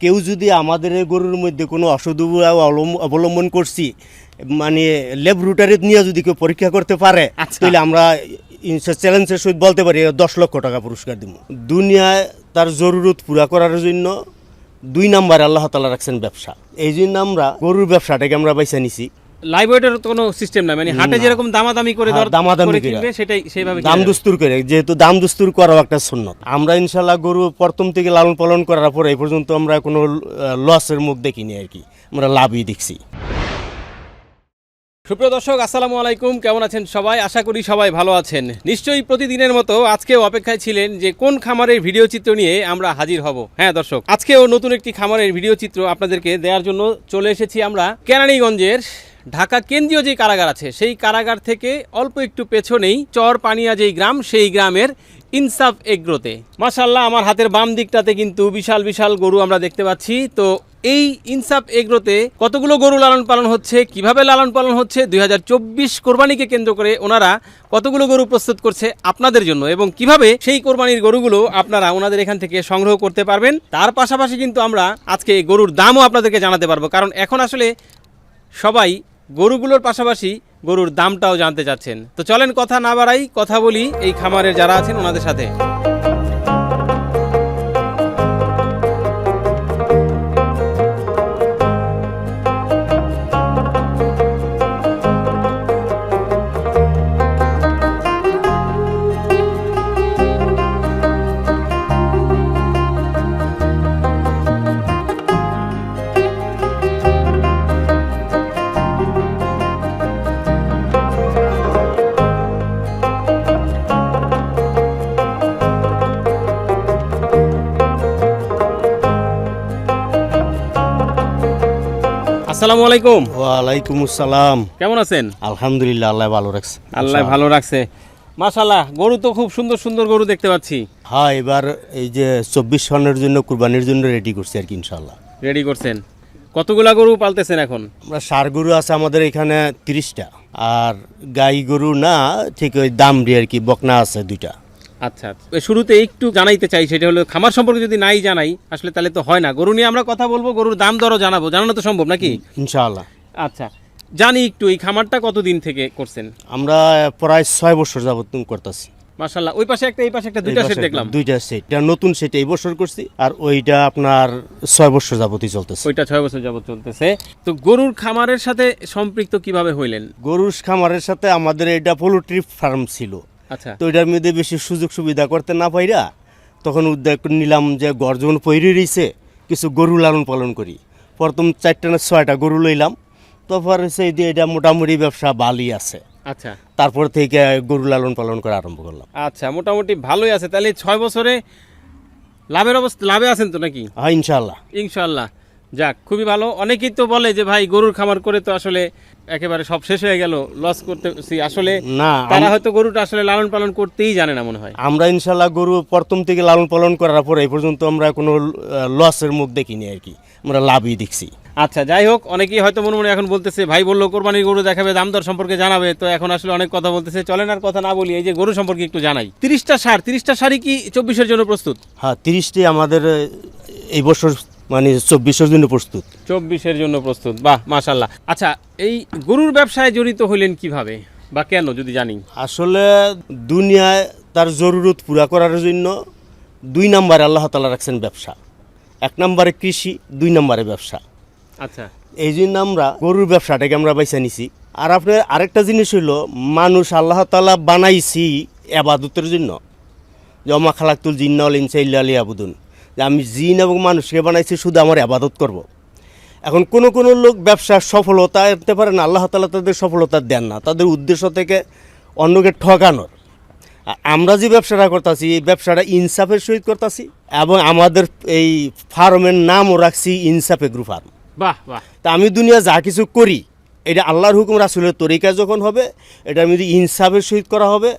কেউ যদি আমাদের এই গরুর মধ্যে কোনো অসুধ অবলম্ব- অবলম্বন করছি মানে লেব রুটারে নিয়ে যদি কেউ পরীক্ষা করতে পারে আচ্ছা। তাহলে আমরা চ্যালেঞ্জের সহিত বলতে পারি দশ লক্ষ টাকা পুরস্কার দিব দুনিয়ায় তার জরুরত পুরা করার জন্য দুই নাম্বার আল্লাহ তালা রাখছেন ব্যবসা। এই জন্য আমরা গরুর ব্যবসাটাকে আমরা বাইসা নিছি। লাইভ ওয়েটের কোনো সিস্টেম না মানে হাটে যেরকম দামাদামি করে দর দামাদামি করে করে। কিনবে সেটাই সেইভাবে দাম দুস্তুর করে। যেহেতু দাম দুস্তুর করাও একটা সুন্নত। আমরা ইনশাল্লাহ গরু প্রথম থেকে লালন পালন করার পরে এই পর্যন্ত আমরা কোনো লসের মুখ দেখিনি আর কি। আমরা লাভই দেখছি। সুপ্রিয় দর্শক আসসালামু আলাইকুম। কেমন আছেন সবাই? আশা করি সবাই ভালো আছেন। নিশ্চয়ই প্রতিদিনের মতো আজকেও অপেক্ষায় ছিলেন যে কোন খামারের ভিডিও চিত্র নিয়ে আমরা হাজির হব। হ্যাঁ দর্শক আজকেও নতুন একটি খামারের ভিডিও চিত্র আপনাদেরকে দেওয়ার জন্য চলে এসেছি আমরা কেরানীগঞ্জের ঢাকা কেন্দ্রীয় যে কারাগার আছে, সেই কারাগার থেকে অল্প একটু পেছনেই চর পানিয়া যেই গ্রাম, সেই গ্রামের ইনসাফ এগ্রোতে। মাশাল্লাহ আমার হাতের বাম দিকটাতে কিন্তু বিশাল বিশাল গরু আমরা দেখতে পাচ্ছি। তো এই ইনসাফ এগ্রোতে কতগুলো গরু লালন পালন হচ্ছে, কীভাবে লালন পালন হচ্ছে, দুই হাজার চব্বিশ কোরবানিকে কেন্দ্র করে ওনারা কতগুলো গরু প্রস্তুত করছে আপনাদের জন্য এবং কীভাবে সেই কোরবানির গরুগুলো আপনারা ওনাদের এখান থেকে সংগ্রহ করতে পারবেন, তার পাশাপাশি কিন্তু আমরা আজকে গরুর দামও আপনাদেরকে জানাতে পারব। কারণ এখন আসলে সবাই গরুগুলোর পাশাপাশি গরুর দামটাও জানতে চাচ্ছেন। তো চলেন কথা না বাড়াই, কথা বলি এই খামারের যারা আছেন ওনাদের সাথে। আসসালামু আলাইকুম। ওয়ালাইকুম আসসালাম। কেমন আছেন? আলহামদুলিল্লাহ আল্লাহ ভালো রাখছে। আল্লাহ ভালো রাখছে। মাশাল্লাহ গরু তো খুব সুন্দর সুন্দর গরু দেখতে পাচ্ছি। হ্যাঁ এবার এই যে চব্বিশ সনের জন্য কুরবানির জন্য রেডি করছি আর কি ইনশাল্লাহ রেডি করছেন। কতগুলা গরু পালতেছেন এখন? আমরা সার গরু আছে আমাদের এখানে তিরিশটা। আর গাই গরু না ঠিক ওই দামড়ি আর কি বকনা আছে দুইটা। আচ্ছা এ শুরুতে একটু জানাইতে চাই সেটা হলো খামার সম্পর্কে যদি নাই জানাই আসলে তাহলে তো হয় না। গরু নিয়ে আমরা কথা বলব গরুর দাম দরও জানাব। জানানো তো সম্ভব নাকি? ইনশাআল্লাহ। আচ্ছা জানি একটু এই খামারটা কতদিন থেকে করছেন? আমরা প্রায় ছয় বছর যাবত করতেছি। মাশাল্লাহ ওই পাশে একটা এই পাশে একটা দুইটা সেট দেখলাম। দুইটা সেট এটা নতুন সেট এই বছর করছি আর ওইটা আপনার ছয় বছর যাবতই চলতেছে। ওইটা ছয় বছর যাবত চলতেছে। তো গরুর খামারের সাথে সম্পৃক্ত কীভাবে হইলেন? গরুর খামারের সাথে আমাদের এটা পোলট্রি ফার্ম ছিল। আচ্ছা তো এটার মধ্যে বেশি সুযোগ সুবিধা করতে না পাইরা তখন উদ্যোগ নিলাম যে গর্জন পৈরি রয়েছে কিছু গরু লালন পালন করি। প্রথম চারটা না ছয়টা গরু লইলাম। তারপর সেই দিয়ে এটা মোটামুটি ব্যবসা ভালোই আছে। আচ্ছা। তারপর থেকে গরু লালন পালন করা আরম্ভ করলাম। আচ্ছা মোটামুটি ভালোই আছে। তাহলে ছয় বছরে লাভের অবস্থা লাভে আছেন তো নাকি? হ্যাঁ ইনশাল্লাহ ইনশাল্লাহ যাক খুবই ভালো। অনেকেই তো বলে যে ভাই গরুর খামার করে তো আসলে একেবারে সব শেষ হয়ে গেল লস করতেছি। আসলে না তারা হয়তো গরুটা আসলে লালন পালন করতেই জানে না মনে হয়। আমরা ইনশাল্লাহ গরু প্রথম থেকে লালন পালন করার পরে এই পর্যন্ত আমরা কোনো লসের মুখ দেখিনি আর কি। আমরা লাভই দেখছি। আচ্ছা যাই হোক অনেকেই হয়তো মনে মনে এখন বলতেছে ভাই বলল কোরবানির গরু দেখাবে দাম দর সম্পর্কে জানাবে। তো এখন আসলে অনেক কথা বলতেছে। চলেন আর কথা না বলি এই যে গরু সম্পর্কে একটু জানাই। তিরিশটা সার তিরিশটা শাড়ি কি চব্বিশের জন্য প্রস্তুত? হ্যাঁ তিরিশটি আমাদের এই বছর মানে চব্বিশের জন্য প্রস্তুত। চব্বিশের জন্য প্রস্তুত। বাহ মাশাল্লাহ আচ্ছা এই গরুর ব্যবসায় জড়িত হইলেন কীভাবে? বা কেন যদি জানি আসলে দুনিয়ায় তার জরুরত পুরা করার জন্য দুই নম্বরে আল্লাহ তালা রাখছেন ব্যবসা। এক নম্বরে কৃষি দুই নম্বরে ব্যবসা। আচ্ছা। এই জন্য আমরা গরুর ব্যবসাটাকে আমরা বাইসা নিছি। আর আপনার আরেকটা জিনিস হইল মানুষ আল্লাহ তালা বানাইছি আবাদতের জন্য। জমা খালাকুল জিন্না ইনসা ইল্লা আলী আবুদুন যে আমি জিন এবং মানুষকে বানাইছি শুধু আমার আবাদত করব। এখন কোনো কোনো লোক ব্যবসার সফলতা আনতে পারে না আল্লাহ তালা তাদের সফলতা দেন না। তাদের উদ্দেশ্য থেকে অন্যকে ঠকানোর। আমরা যে ব্যবসাটা করতেছি এই ব্যবসাটা ইনসাফের সহিত করতেছি এবং আমাদের এই ফার্মের নামও রাখছি ইনসাফে এগ্রু ফার্ম। বাহ বাহ। তা আমি দুনিয়া যা কিছু করি এটা আল্লাহর হুকুম, রাসুলের তরিকা যখন হবে, এটার মধ্যে ইনসাফের সহিত করা হবে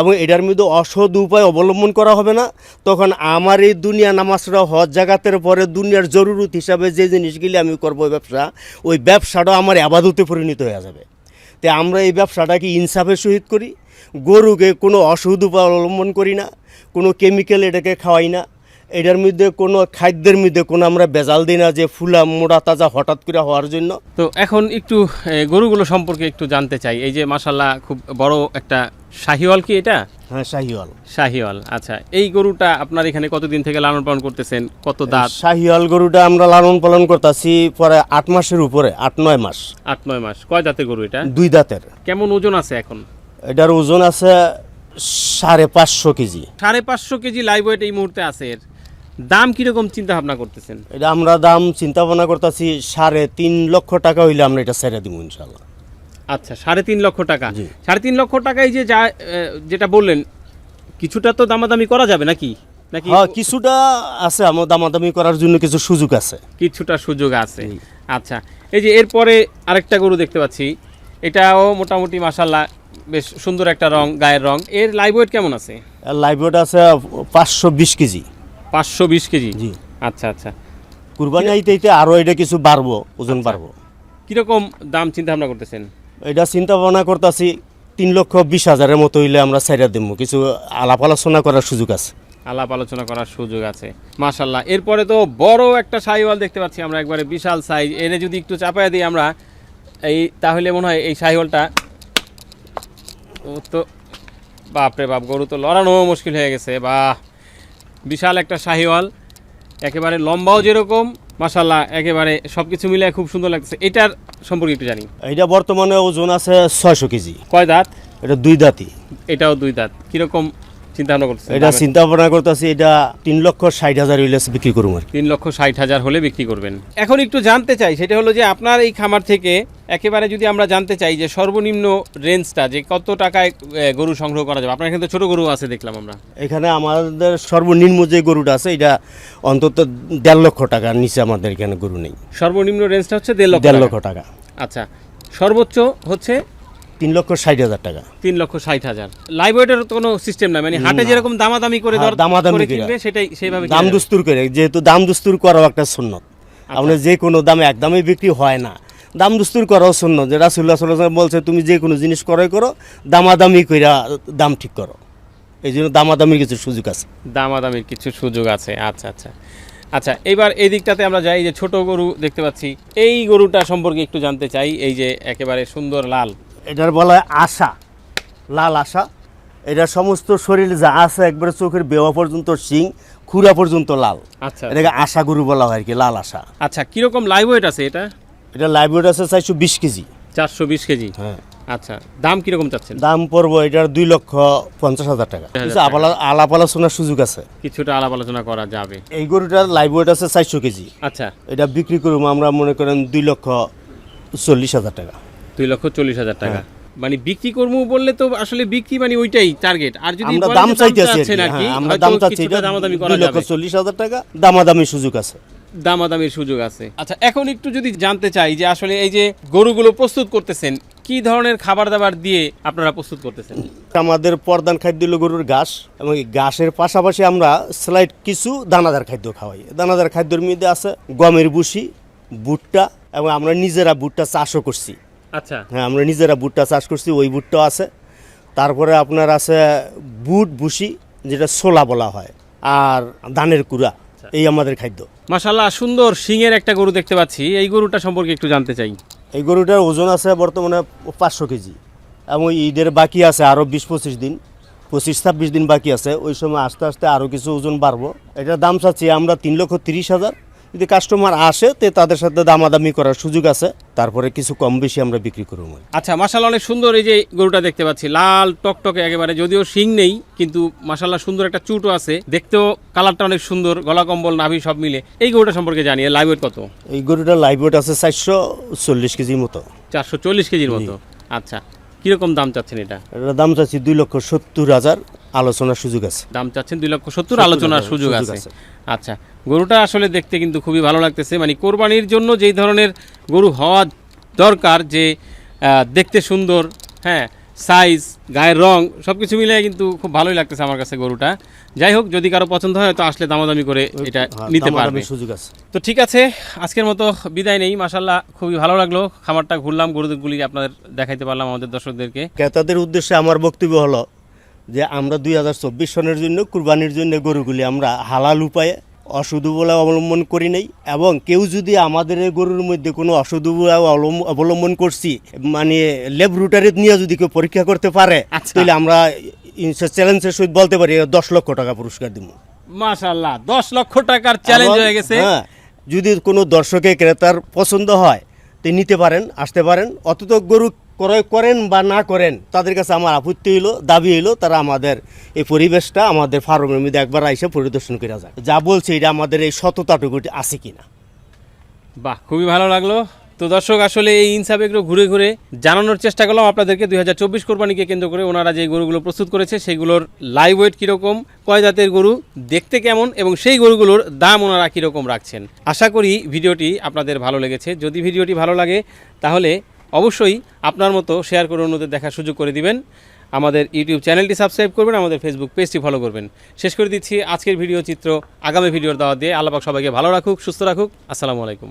এবং এটার মধ্যে অসৎ উপায় অবলম্বন করা হবে না। তখন আমার এই দুনিয়া নামাজটা হজ জাগাতের পরে দুনিয়ার জরুরত হিসাবে যে জিনিসগুলি আমি করব ব্যবসা, ওই ব্যবসাটাও আমার আবাদতে পরিণত হয়ে যাবে। তো আমরা এই ব্যবসাটাকে ইনসাফের সহিত করি, গরুকে কোনো উপায় অবলম্বন করি না, কোনো কেমিক্যাল এটাকে খাওয়াই না। এটার মধ্যে কোনো খাদ্যের মধ্যে কোনো আমরা বেজাল দিই না যে ফুলা মোড়া তাজা হঠাৎ করে হওয়ার জন্য। তো এখন একটু গরুগুলো সম্পর্কে একটু জানতে চাই। এই যে মাসাল্লাহ খুব বড় একটা শাহিওয়াল কি এটা? হ্যাঁ শাহিওয়াল। শাহিওয়াল আচ্ছা। এই গরুটা আপনার এখানে কতদিন থেকে লালন পালন করতেছেন? কত দাঁত? শাহিওয়াল গরুটা আমরা লালন পালন করতেছি পরে আট মাসের উপরে আট নয় মাস। আট নয় মাস। কয় দাঁতের গরু এটা? দুই দাঁতের। কেমন ওজন আছে এখন? এটার ওজন আছে সাড়ে পাঁচশো কেজি। সাড়ে পাঁচশো কেজি লাইভ ওয়েট এই মুহূর্তে আছে এর। দাম কীরকম চিন্তা ভাবনা করতেছেন? এটা আমরা দাম চিন্তা ভাবনা করতেছি সাড়ে তিন লক্ষ টাকা হইলে আমরা এটা ছেড়ে দিব ইনশাল্লাহ আচ্ছা সাড়ে তিন লক্ষ টাকা। সাড়ে তিন লক্ষ টাকায় যে যা যেটা বললেন কিছুটা তো দামাদামি করা যাবে নাকি? নাকি হ্যাঁ কিছুটা আছে আমার দামাদামি করার জন্য কিছু সুযোগ আছে। কিছুটা সুযোগ আছে। আচ্ছা এই যে এরপরে আরেকটা গরু দেখতে পাচ্ছি এটাও মোটামুটি মাসাল্লাহ বেশ সুন্দর একটা রং গায়ের রং। এর লাইভ ওয়েট কেমন আছে? লাইভওয়েট আছে পাঁচশো বিশ কেজি। পাঁচশো বিশ কেজি? জি। আচ্ছা আচ্ছা। কুরবানি আইতে আইতে আরও এটা কিছু বাড়বো ওজন বাড়বো। কীরকম দাম চিন্তা ভাবনা করতেছেন? এটা চিন্তা ভাবনা করতেছি তিন লক্ষ বিশ হাজারের মতো হইলে আমরা সাইডা দিব। কিছু আলাপ আলোচনা করার সুযোগ আছে। আলাপ আলোচনা করার সুযোগ আছে। মাশাল্লাহ এরপরে তো বড় একটা শাহিওয়াল দেখতে পাচ্ছি আমরা একবারে বিশাল সাইজ এনে যদি একটু চাপায় দিই আমরা এই তাহলে মনে হয় এই শাহিওয়ালটা ও তো বাপরে বাপ গরু তো লড়ানো মুশকিল হয়ে গেছে। বাহ! বিশাল একটা শাহিওয়াল একেবারে লম্বাও যেরকম মাসাল্লাহ একেবারে সব কিছু মিলে খুব সুন্দর লাগছে এটার সম্পর্কে একটু জানি। এটা বর্তমানে ওজন আছে ছয়শো কেজি। কয় দাঁত? এটা দুই দাঁতই। এটাও দুই দাঁত। কীরকম চিন্তা ভাবনা করতেছেন? এটা চিন্তা ভাবনা করতেছি এটা তিন লক্ষ ষাট হাজার হইলে বিক্রি আর তিন লক্ষ ষাট হাজার হলে বিক্রি করবেন। এখন একটু জানতে চাই সেটা হলো যে আপনার এই খামার থেকে একেবারে যদি আমরা জানতে চাই যে সর্বনিম্ন রেঞ্জটা যে কত টাকায় গরু সংগ্রহ করা যাবে? আপনার এখানে তো ছোট গরু আছে দেখলাম আমরা। এখানে আমাদের সর্বনিম্ন যে গরুটা আছে এটা অন্তত দেড় লক্ষ টাকার নিচে আমাদের এখানে গরু নেই। সর্বনিম্ন রেঞ্জটা হচ্ছে দেড় লক্ষ দেড় লক্ষ টাকা। আচ্ছা সর্বোচ্চ হচ্ছে তিন লক্ষ ষাট হাজার টাকা। তিন লক্ষ ষাট হাজার। লাইভ ওয়েটের কোনো সিস্টেম না মানে হাটে। যেরকম দামাদামি করে হ্যাঁ, দর দামাদামি করে। সেটাই সেইভাবে দাম দুস্তুর করে। যেহেতু দাম দুস্তুর করাও একটা সুন্নত। আচ্ছা। আপনার যে কোনো দামে একদমই বিক্রি হয় না। দাম দুস্তুর করাও শূন্য যে রাসুল্লাহ সাল্লাহ বলছে তুমি যে কোনো জিনিস ক্রয় করো দামাদামি কইরা দাম ঠিক করো। এই জন্য দামাদামির কিছু সুযোগ আছে। দামাদামির কিছু সুযোগ আছে। আচ্ছা আচ্ছা। আচ্ছা এবার এই দিকটাতে আমরা যাই যে ছোট গরু দেখতে পাচ্ছি। এই গরুটা সম্পর্কে একটু জানতে চাই। এই যে একেবারে সুন্দর লাল। এটার বলা হয় আশা লাল আশা। এটা সমস্ত শরীর যা আছে একবারে চোখের বেওয়া পর্যন্ত শিং খুরা পর্যন্ত লাল। আচ্ছা। এটাকে আশা গরু বলা হয় আর কি লাল আশা। আচ্ছা কীরকম লাইভ ওয়েট আছে এটা? এটা লাইব্রেরি আছে চারশো বিশ কেজি। চারশো বিশ কেজি? হ্যাঁ। আচ্ছা দাম কীরকম চাচ্ছেন? দাম পড়ব এটার দুই লক্ষ পঞ্চাশ হাজার টাকা। আলাপ আলোচনার সুযোগ আছে। কিছুটা আলাপ আলোচনা করা যাবে। এই গরুটার লাইভ ওয়েট আছে চারশো কেজি। আচ্ছা। এটা বিক্রি করব আমরা মনে করেন দুই লক্ষ চল্লিশ হাজার টাকা। দুই লক্ষ চল্লিশ হাজার টাকা। হ্যাঁ। মানে বিক্রি করব বললে তো আসলে বিক্রি মানে ওইটাই টার্গেট আর যদি আমরা দাম চাইতেছি হ্যাঁ, আমরা দাম এটা দামাদামি করা লক্ষ যাবে চল্লিশ হাজার টাকা দামাদামি সুযোগ আছে। দামাদামির সুযোগ আছে। আচ্ছা এখন একটু যদি জানতে চাই যে আসলে এই যে গরুগুলো প্রস্তুত করতেছেন কি ধরনের খাবার দাবার দিয়ে আপনারা প্রস্তুত করতেছেন? আমাদের প্রধান খাদ্য হলো গরুর ঘাস এবং ঘাসের পাশাপাশি আমরা স্লাইড কিছু দানাদার খাদ্য খাওয়াই। দানাদার খাদ্যের মধ্যে আছে গমের বুসি ভুট্টা এবং আমরা নিজেরা ভুট্টা চাষও করছি। আচ্ছা। হ্যাঁ আমরা নিজেরা বুটটা চাষ করছি ওই ভুট্টাও আছে। তারপরে আপনার আছে বুট বুসি যেটা ছোলা বলা হয় আর ধানের কুড়া এই আমাদের খাদ্য। মাশাল্লাহ সুন্দর সিংয়ের একটা গরু দেখতে পাচ্ছি। এই গরুটা সম্পর্কে একটু জানতে চাই। এই গরুটার ওজন আছে বর্তমানে পাঁচশো কেজি এবং ঈদের বাকি আছে আরও বিশ পঁচিশ দিন পঁচিশ ছাব্বিশ দিন বাকি আছে। ওই সময় আস্তে আস্তে আরও কিছু ওজন বাড়বো। এটার দাম চাচ্ছি আমরা তিন লক্ষ তিরিশ হাজার। যদি কাস্টমার আসে তে তাদের সাথে দামাদামি করার সুযোগ আছে তারপরে কিছু কম বেশি আমরা বিক্রি করব আচ্ছা মাশাল্লাহ অনেক সুন্দর এই যে গরুটা দেখতে পাচ্ছি। লাল টকটকে একেবারে যদিও শিং নেই কিন্তু মাশাল্লাহ সুন্দর একটা চুটও আছে। দেখতেও কালারটা অনেক সুন্দর গলা কম্বল নাভি সব মিলে। এই গরুটা সম্পর্কে জানিয়ে লাইভ কত? এই গরুটার লাইভ আছে চারশো চল্লিশ কেজির মতো। চারশো চল্লিশ কেজির মতো? আচ্ছা কীরকম দাম চাচ্ছেন এটা? এটার দাম চাচ্ছি দুই লক্ষ সত্তর হাজার আলোচনার সুযোগ আছে। দাম চাচ্ছেন দুই লক্ষ সত্তর আলোচনার সুযোগ আছে। আচ্ছা গরুটা আসলে দেখতে কিন্তু খুবই ভালো লাগতেছে। মানে কোরবানির জন্য যেই ধরনের গরু হওয়া দরকার যে দেখতে সুন্দর হ্যাঁ সাইজ গায়ের রং সব কিছু মিলে কিন্তু খুব ভালোই লাগতেছে আমার কাছে গরুটা। যাই হোক যদি কারও পছন্দ হয় তো আসলে দামাদামি করে এটা হ্যাঁ, নিতে পারবে। সুযোগ আছে। তো ঠিক আছে আজকের মতো বিদায় নেই। মাসাল্লাহ খুবই ভালো লাগল। খামারটা ঘুরলাম গরুগুলি আপনাদের দেখাইতে পারলাম আমাদের দর্শকদেরকে। ক্রেতাদের উদ্দেশ্যে আমার বক্তব্য হলো যে আমরা দুই হাজার চব্বিশ সনের জন্য কুরবানির জন্য গরুগুলি আমরা হালাল উপায়ে অশুধ বলে অবলম্বন করি নাই। এবং কেউ যদি আমাদের গরুর মধ্যে কোনো অশুধ বলে অবলম্বন করছি মানে লেব রুটারে নিয়ে যদি কেউ পরীক্ষা করতে পারে আচ্ছা। তাহলে আমরা চ্যালেঞ্জের সহিত বলতে পারি দশ লক্ষ টাকা পুরস্কার দিব মাশাল্লাহ দশ লক্ষ টাকার চ্যালেঞ্জ হয়ে গেছে। হ্যাঁ, যদি কোনো দর্শকে ক্রেতার পছন্দ হয় তো নিতে পারেন আসতে পারেন। অথচ গরু ক্রয় করেন বা না করেন, তাদের কাছে আমার আপত্তি হইল, দাবি হইল, তারা আমাদের এই পরিবেশটা, আমাদের ফার্মের মধ্যে একবার আইসে পরিদর্শন করে যায়। যা বলছে এটা আমাদের এই সততাটুকু আছে কিনা। বাহ, খুবই ভালো লাগল। তো দর্শক, আসলে এই ইনসাফ এগুলো ঘুরে ঘুরে জানানোর চেষ্টা করলাম আপনাদেরকে। দুই হাজার চব্বিশ কোরবানিকে কেন্দ্র করে ওনারা যে গরুগুলো প্রস্তুত করেছে, সেগুলোর লাইভ ওয়েট কীরকম, কয় জাতের গরু, দেখতে কেমন, এবং সেই গরুগুলোর দাম ওনারা কীরকম রাখছেন। আশা করি ভিডিওটি আপনাদের ভালো লেগেছে। যদি ভিডিওটি ভালো লাগে, তাহলে অবশ্যই আপনার মতো শেয়ার করে অন্যদের দেখার সুযোগ করে দিবেন। আমাদের ইউটিউব চ্যানেলটি সাবস্ক্রাইব করবেন, আমাদের ফেসবুক পেজটি ফলো করবেন। শেষ করে দিচ্ছি আজকের ভিডিও চিত্র। আগামী ভিডিওর দাওয়া দিয়ে আল্লাপাক সবাইকে ভালো রাখুক, সুস্থ রাখুক। আসসালামু আলাইকুম।